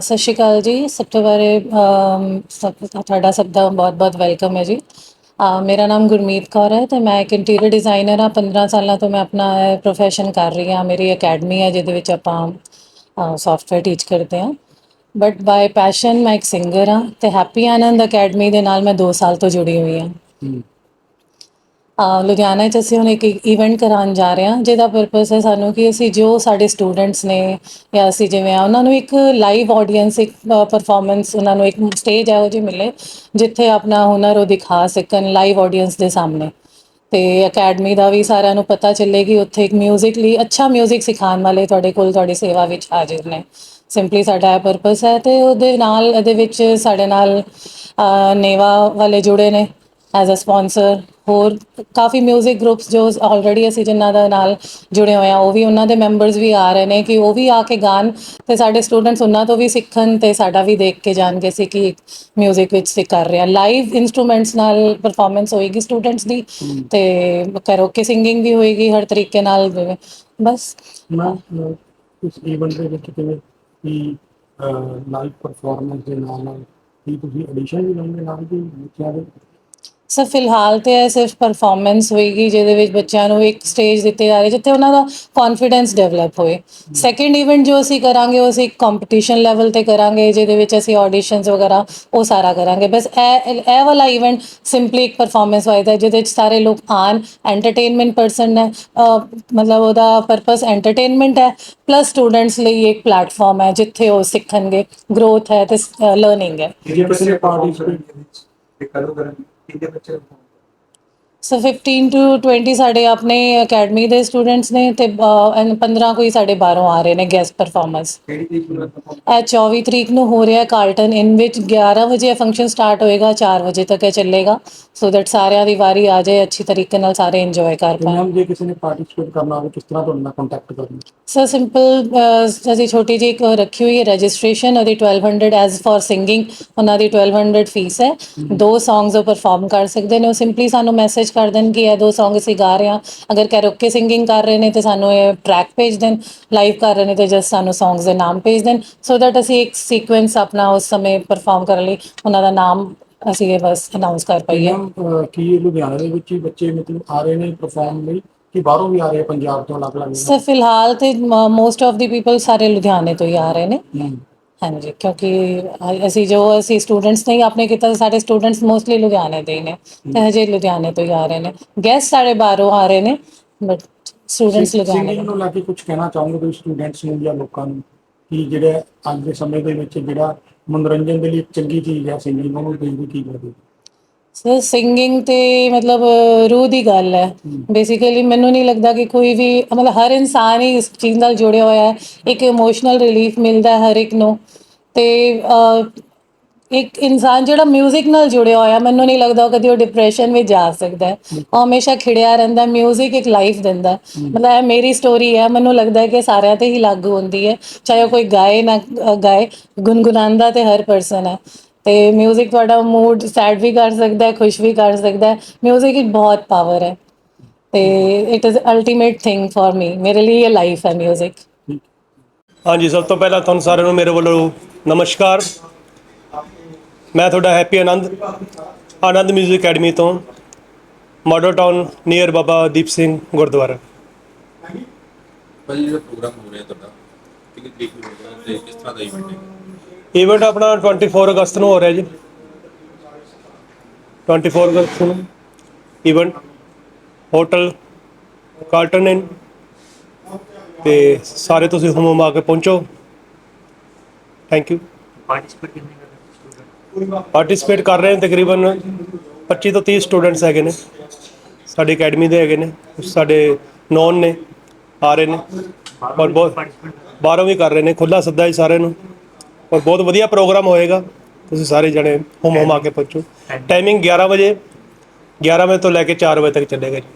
ਸਤਿ ਸ਼੍ਰੀ ਅਕਾਲ ਜੀ। ਸਭ ਤੋਂ ਬਾਰੇ ਸਭ, ਤੁਹਾਡਾ ਸਭ ਦਾ ਬਹੁਤ-ਬਹੁਤ ਵੈਲਕਮ ਹੈ ਜੀ। ਮੇਰਾ ਨਾਮ ਗੁਰਮੀਤ ਕੌਰ ਹੈ ਤੇ ਮੈਂ ਇੱਕ ਇੰਟੀਰੀਅਰ ਡਿਜ਼ਾਈਨਰ ਹਾਂ। 15 ਸਾਲਾਂ ਤੋਂ ਮੈਂ ਆਪਣਾ ਪ੍ਰੋਫੈਸ਼ਨ ਕਰ ਰਹੀ ਹਾਂ। ਮੇਰੀ ਅਕੈਡਮੀ ਹੈ ਜਿਹਦੇ ਵਿੱਚ ਆਪਾਂ ਸੌਫਟਵੇਅਰ ਟੀਚ ਕਰਦੇ ਹਾਂ। ਬਟ ਬਾਈ ਪੈਸ਼ਨ ਮੈਂ ਇੱਕ ਸਿੰਗਰ ਹਾਂ ਤੇ ਹੈਪੀ ਆਨੰਦ ਅਕੈਡਮੀ ਦੇ ਨਾਲ ਮੈਂ 2 ਸਾਲ ਤੋਂ ਜੁੜੀ ਹੋਈ ਹਾਂ। ਲੁਧਿਆਣਾ 'ਚ ਅਸੀਂ ਹੁਣ ਇੱਕ ਇਵੈਂਟ ਕਰਾਉਣ ਜਾ ਰਹੇ ਹਾਂ, ਜਿਹਦਾ ਪਰਪਸ ਹੈ ਸਾਨੂੰ ਕਿ ਅਸੀਂ ਜੋ ਸਾਡੇ ਸਟੂਡੈਂਟਸ ਨੇ ਜਾਂ ਅਸੀਂ ਜਿਵੇਂ ਆ, ਉਹਨਾਂ ਨੂੰ ਇੱਕ ਲਾਈਵ ਆਡੀਅנס ਇੱਕ ਪਰਫਾਰਮੈਂਸ ਉਹਨਾਂ ਨੂੰ ਇੱਕ ਸਟੇਜ ਇਹੋ ਜਿਹੀ ਮਿਲੇ, ਜਿੱਥੇ ਆਪਣਾ ਹੁਨਰ ਉਹ ਦਿਖਾ ਸਕਣ ਲਾਈਵ ਆਡੀਅנס ਦੇ ਸਾਹਮਣੇ। ਤੇ ਅਕੈਡਮੀ ਦਾ ਵੀ ਸਾਰਿਆਂ ਨੂੰ ਪਤਾ ਚੱਲੇ ਕਿ ਉੱਥੇ ਇੱਕ 뮤직 ਲਈ ਅੱਛਾ 뮤직 ਸਿਖਾਉਣ ਵਾਲੇ ਤੁਹਾਡੇ ਕੋਲ ਤੁਹਾਡੀ ਸੇਵਾ ਵਿੱਚ ਹਾਜ਼ਰ ਨੇ। ਸਿੰਪਲੀ ਸਾਡਾ ਇਹ ਪਰਪਸ ਹੈ ਤੇ ਉਹਦੇ ਨਾਲ, ਇਹਦੇ ਵਿੱਚ ਸਾਡੇ ਨਾਲ ਨੇਵਾ ਵਾਲੇ ਜੁੜੇ ਨੇ। ਐਜ਼ ਅ ਸਪਾਂਸਰ ਹੋਰ ਕਾਫੀ 뮤직 ਗਰੁੱਪਸ ਜੋ ਆਲਰੇਡੀ ਅਸੀਂ ਜਿਨ੍ਹਾਂ ਦਾ ਨਾਲ ਜੁੜੇ ਹੋਏ ਆ ਉਹ ਵੀ ਉਹਨਾਂ ਦੇ ਮੈਂਬਰਸ ਵੀ ਆ ਰਹੇ ਨੇ ਕਿ ਉਹ ਵੀ ਆ ਕੇ ਗਾਣ ਤੇ ਸਾਡੇ ਸਟੂਡੈਂਟਸ ਉਹਨਾਂ ਤੋਂ ਵੀ ਸਿੱਖਣ ਤੇ ਸਾਡਾ ਵੀ ਦੇਖ ਕੇ ਜਾਣਗੇ ਸੀ ਕਿ 뮤직 ਵਿੱਚ ਸਿੱਖ ਕਰ ਰਹੇ ਆ ਲਾਈਵ ਇਨਸਟਰੂਮੈਂਟਸ ਨਾਲ ਪਰਫਾਰਮੈਂਸ ਹੋਏਗੀ ਸਟੂਡੈਂਟਸ ਦੀ ਤੇ ਕੈਰੋਕੇ ਸਿੰਗਿੰਗ ਵੀ ਹੋਏਗੀ ਹਰ ਤਰੀਕੇ ਨਾਲ ਬਸ ਮੈਂ ਅਹ, ਇਸ ਈਵੈਂਟ ਦੇ ਵਿੱਚ ਕਿਵੇਂ ਕਿ ਲਾਈਵ ਪਰਫਾਰਮੈਂਸ ਦੇ ਨਾਲ ਨਾਲ ਕੀ ਤੁਸੀਂ ਐਡੀਸ਼ਨ ਵੀ ਲਾਉਂਦੇ ਨਾਲ ਕਿ ਬੱਚਿਆਂ ਦੇ ਸਰ, ਫਿਲਹਾਲ ਤੇ ਇਹ ਸਿਰਫ ਪਰਫਾਰਮੈਂਸ ਹੋਏਗੀ, ਜਿਹਦੇ ਵਿੱਚ ਬੱਚਿਆਂ ਨੂੰ ਇੱਕ ਸਟੇਜ ਦਿੱਤੇ ਜਾ ਰਹੇ, ਜਿੱਥੇ ਉਹਨਾਂ ਦਾ ਕੌਨਫੀਡੈਂਸ ਡਿਵੈਲਪ ਹੋਏ। ਸੈਕੰਡ ਇਵੈਂਟ ਜੋ ਅਸੀਂ ਕਰਾਂਗੇ, ਉਹ ਅਸੀਂ ਇੱਕ ਕੰਪੀਟੀਸ਼ਨ ਲੈਵਲ ਤੇ ਕਰਾਂਗੇ, ਜਿਹਦੇ ਵਿੱਚ ਅਸੀਂ ਆਡੀਸ਼ਨਸ ਵਗੈਰਾ, ਉਹ ਸਾਰਾ ਕਰਾਂਗੇ। ਬਸ ਇਹ ਇਹ ਵਾਲਾ ਇਵੈਂਟ ਸਿੰਪਲੀ ਇੱਕ ਪਰਫਾਰਮੈਂਸ ਵਾਈਜ਼ ਹੈ, ਜਿਹਦੇ ਵਿੱਚ ਸਾਰੇ ਲੋਕ ਆਣ ਐਂਟਰਟੇਨਮੈਂਟ ਪਰਸਨ ਹੈ ਮਤਲਬ ਉਹਦਾ ਪਰਪਸ ਐਂਟਰਟੇਨਮੈਂਟ ਹੈ ਪਲੱਸ ਸਟੂਡੈਂਟਸ ਲਈ ਇੱਕ ਪਲੇਟਫਾਰਮ ਹੈ, ਜਿੱਥੇ ਉਹ ਸਿੱਖਣਗੇ। ਗਰੋਥ ਹੈ ਤੇ ਲਰਨਿੰਗ ਹੈ। ਜੇ ਕਿਸੇ ਨੇ ਪਾਰਟਿਸਿਪੇਟ ਤੇ? ਕਰਨ ਕਿੰਨੇ ਬੱਚੇ ਸੋ 15 ਟੂ 20 ਸਾਡੇ ਆਪਣੇ ਅਕੈਡਮੀ ਦੇ ਸਟੂਡੈਂਟਸ ਨੇ ਤੇ ਅਹ, and 15 ਕੋਈ ਸਾਡੇ ਬਾਹਰੋਂ ਆ ਰਹੇ ਨੇ ਗੈਸਟ ਪਰਫਾਰਮਰਸ ਕਿਹੜੀ ਤਰੀਕ ਨੂੰ ਲੱਗਦਾ ਇਹ 24 ਤਰੀਕ ਨੂੰ ਹੋ ਰਿਹਾ ਕਾਰਲਟਨ ਇਨ ਵਿੱਚ 11 ਵਜੇ ਫੰਕਸ਼ਨ ਸਟਾਰਟ ਹੋਏਗਾ 4 ਵਜੇ ਤੱਕ ਇਹ ਚੱਲੇਗਾ। ਸੋ ਦੈਟ ਸਾਰਿਆਂ ਦੀ ਵਾਰੀ ਆ ਜਾਏ ਅੱਛੀ ਤਰੀਕੇ ਨਾਲ ਸਾਰੇ ਇੰਜੋਏ ਕਰ ਪਾਣ। ਮੈਮ ਜੇ ਕਿਸੇ ਨੇ ਪਾਰਟਿਸਿਪੇਟ ਕਰਨਾ ਹੋਵੇ ਕਿਸ ਤਰ੍ਹਾਂ ਤੁਹਾਡੇ ਨਾਲ ਕੰਟੈਕਟ ਕਰਨਾ? ਸਰ ਸਿੰਪਲ ਅਸੀਂ ਛੋਟੀ ਜਿਹੀ ਇੱਕ ਰੱਖੀ ਹੋਈ ਹੈ ਰਜਿਸਟ੍ਰੇਸ਼ਨ ਉਹਦੀ 1200 ਐਜ਼ ਫॉर ਸਿੰਗਿੰਗ ਉਹਨਾਂ ਦੀ 1200 ਫੀਸ ਹੈ। ਦੋ ਸੌਂਗਸ ਉਹ ਪਰਫਾਰਮ ਕਰ ਸਕਦੇ ਨੇ ਉਹ ਸਿੰਪਲੀ ਸਾਨੂੰ ਮੈਸੇਜ ਕਰ ਦੇਣ ਕਿ ਇਹ ਦੋ ਸੌਂਗ ਅਸੀਂ ਗਾ ਰਹੇ ਹਾਂ। ਅਗਰ ਕੈਰੋਕੇ ਸਿੰਗਿੰਗ ਕਰ ਰਹੇ ਨੇ ਤੇ ਸਾਨੂੰ ਇਹ ਟਰੈਕ ਭੇਜ ਦੇਣ ਲਾਈਵ ਕਰ ਰਹੇ ਨੇ ਤੇ ਜਸਟ ਸਾਨੂੰ ਸੌਂਗਸ ਦੇ ਨਾਮ ਭੇਜ ਦੇਣ। ਸੋ ਦੈਟ ਅਸੀਂ ਇੱਕ ਸੀਕੁਐਂਸ ਆਪਣਾ ਉਸ ਸਮੇਂ ਪਰਫਾਰਮ ਕਰਨ ਲਈ ਉਹਨਾਂ ਦਾ ਨਾਮ ਅਸੀਂ ਇਹ ਬਸ ਅਨਾਉਂਸ ਕਰ ਪਾਈਏ। ਮੈਮ ਕੀ ਇਹ ਲੁਧਿਆਣਾ ਦੇ ਵਿੱਚ ਹੀ ਬੱਚੇ ਮਤਲਬ ਆ ਰਹੇ ਨੇ ਪਰਫਾਰਮ ਲਈ ਕਿ ਬਾਹਰੋਂ ਵੀ ਆ ਰਹੇ ਆ ਪੰਜਾਬ ਤੋਂ ਅਲੱਗ-ਅਲੱਗ? ਸਰ ਫਿਲਹਾਲ ਤੇ ਮੋਸਟ ਆਫ ਦੀ ਪੀਪਲ ਸਾਰੇ ਲੁਧਿਆਣੇ ਤੋਂ ਹੀ ਆ ਰਹੇ ਨੇ। ਹਮ, ਹਾਂਜੀ ਕਿਉਂਕਿ ਅ- ਅਸੀਂ ਜੋ ਅਸੀਂ ਸਟੂਡੈਂਟਸ ਨਹੀਂ ਆਪਣੇ ਕੀਤਾ ਸਾਡੇ ਸਟੂਡੈਂਟਸ ਮੋਸਟਲੀ ਲੁਧਿਆਣੇ ਦੇ ਹੀ ਨੇ। ਤੇ ਹਜੇ ਲੁਧਿਆਣੇ ਤੋਂ ਹੀ ਆ ਰਹੇ ਨੇ। ਗੈਸਟ ਸਾਡੇ ਬਾਹਰੋਂ ਆ ਰਹੇ ਨੇ ਬਟ ਸਟੂਡੈਂਟਸ ਲੁਧਿਆਣੇ ਸਿੰਗਿੰਗ ਦੇ ਨੂੰ ਲੈ ਕੇ ਕੁਝ ਕਹਿਣਾ ਚਾਹੋਗੇ ਤੁਸੀਂ ਸਟੂਡੈਂਟਸ ਨੂੰ ਜਾਂ ਲੋਕਾਂ ਨੂੰ? ਕਿ ਜਿਹੜੇ ਅੱਜ ਦੇ ਸਮੇਂ ਦੇ ਵਿੱਚ ਜਿਹੜਾ ਮਨੋਰੰਜਨ ਦੇ ਲਈ ਇੱਕ ਚੰਗੀ ਚੀਜ਼ ਹੈ ਸਿੰਗਿੰਗ ਉਹਨੂੰ ਤੁਸੀਂ ਕੀ ਕਰਦੇ ਸਰ ਸਿੰਗਿੰਗ ਤੇ ਮਤਲਬ ਅ, ਰੂਹ ਦੀ ਗੱਲ ਹੈ ਬੇਸਿਕਲੀ ਮੈਨੂੰ ਨਹੀਂ ਲੱਗਦਾ ਕਿ ਕੋਈ ਵੀ ਮਤਲਬ ਹਰ ਇਨਸਾਨ ਹੀ ਇਸ ਚੀਜ਼ ਨਾਲ ਜੁੜਿਆ ਹੋਇਆ ਹੈ ਇੱਕ ਇਮੋਸ਼ਨਲ ਰਿਲੀਫ ਮਿਲਦਾ ਹੈ ਹਰ ਇੱਕ ਨੂੰ ਤੇ ਅ, ਇੱਕ ਇਨਸਾਨ ਜਿਹੜਾ 뮤직 ਨਾਲ ਜੁੜਿਆ ਹੋਇਆ ਮੈਨੂੰ ਨਹੀਂ ਲੱਗਦਾ ਉਹ ਕਦੀ ਉਹ ਡਿਪਰੈਸ਼ਨ ਵਿੱਚ ਜਾ ਸਕਦਾ ਹੈ ਉਹ ਹਮੇਸ਼ਾ ਖਿੜਿਆ ਰਹਿੰਦਾ 뮤직 ਇੱਕ ਲਾਈਫ ਦਿੰਦਾ ਹੈ। ਮਤਲਬ ਇਹ ਮੇਰੀ ਸਟੋਰੀ ਹੈ ਮੈਨੂੰ ਲੱਗਦਾ ਹੈ ਕਿ ਸਾਰਿਆਂ ਤੇ ਹੀ ਲਾਗੂ ਹੁੰਦੀ ਹੈ ਚਾਹੇ ਉਹ ਕੋਈ ਗਾਏ ਨਾ ਅ, ਗਾਏ ਗੁੰਗੁਣਾਉਂਦਾ ਤੇ ਹਰ ਪਰਸਨ ਹੈ ਤੇ ਮਿਊਜ਼ਿਕ ਤੁਹਾਡਾ ਮੂਡ ਸੈਡ ਵੀ ਕਰ ਸਕਦਾ ਹੈ ਖੁਸ਼ ਵੀ ਕਰ ਸਕਦਾ ਹੈ। ਮਿਊਜ਼ਿਕ ਇੱਕ ਬਹੁਤ ਪਾਵਰ ਹੈ ਤੇ it is ultimate thing for me ਮੇਰੇ ਲਈ ਇਹ ਲਾਈਫ ਹੈ ਮਿਊਜ਼ਿਕ ਹਾਂਜੀ ਸਭ ਤੋਂ ਪਹਿਲਾਂ ਤੁਹਾਨੂੰ ਸਾਰਿਆਂ ਨੂੰ ਮੇਰੇ ਵੱਲੋਂ ਨਮਸਕਾਰ। ਮੈਂ ਤੁਹਾਡਾ ਹੈਪੀ ਆਨੰਦ ਆਨੰਦ 뮤직 ਅਕੈਡਮੀ ਤੋਂ Model Town near Baba Deep Singh Gurdwara ਭਾਜੀ ਜਿਹੜਾ ਪ੍ਰੋਗਰਾਮ ਹੋ ਰਿਹਾ ਤੁਹਾਡਾ। ਕਿੰਨੇ ਤਰੀਕ ਨੂੰ ਹੋਣਾ ਤੇ ਕਿਸ ਤਰ੍ਹਾਂ ਦਾ ਇਵੈਂਟ ਹੈ? ਇਵੈਂਟ ਆਪਣਾ 24 ਅਗਸਤ ਨੂੰ ਹੋ ਰਿਹਾ ਜੀ। 24 ਅਗਸਤ ਨੂੰ ਇਵੈਂਟ ਹੋਟਲ ਕਾਰਟਨ ਇਨ ਤੇ ਸਾਰੇ ਤੁਸੀਂ ਹੁਮ ਆ ਕੇ ਪਹੁੰਚੋ। ਥੈਂਕ ਯੂ ਪਾਰਟਿਸਿਪੇਟ ਕਿੰਨੇ ਕਰ ਰਹੇ ਪਾਰਟਿਸਿਪੇਟ ਕਰ ਰਹੇ ਨੇ ਤਕਰੀਬਨ 25 ਤੋਂ 30 ਸਟੂਡੈਂਟਸ ਹੈਗੇ ਨੇ। ਸਾਡੀ ਅਕੈਡਮੀ ਦੇ ਹੈਗੇ ਨੇ। ਸਾਡੇ ਨੌਨ ਨੇ, ਆ ਰਹੇ ਨੇ। ਔਰ ਬਹੁਤ ਬਾਹਰੋਂ ਵੀ ਕਰ ਰਹੇ ਨੇ। ਖੁੱਲਾ ਸੱਦਾ ਹੀ ਸਾਰਿਆਂ ਨੂੰ। ਔਰ ਬਹੁਤ ਵਧੀਆ ਪ੍ਰੋਗਰਾਮ ਹੋਏਗਾ। ਤੁਸੀਂ ਸਾਰੇ ਜਣੇ ਹੁਮ ਹੁਮ ਆ ਕੇ ਪਹੁੰਚੋ। ਟਾਈਮਿੰਗ 11 ਵਜੇ। 11 ਵਜੇ ਤੋਂ ਲੈ ਕੇ 4 ਵਜੇ ਤੱਕ ਚੱਲੇਗਾ ਜੀ।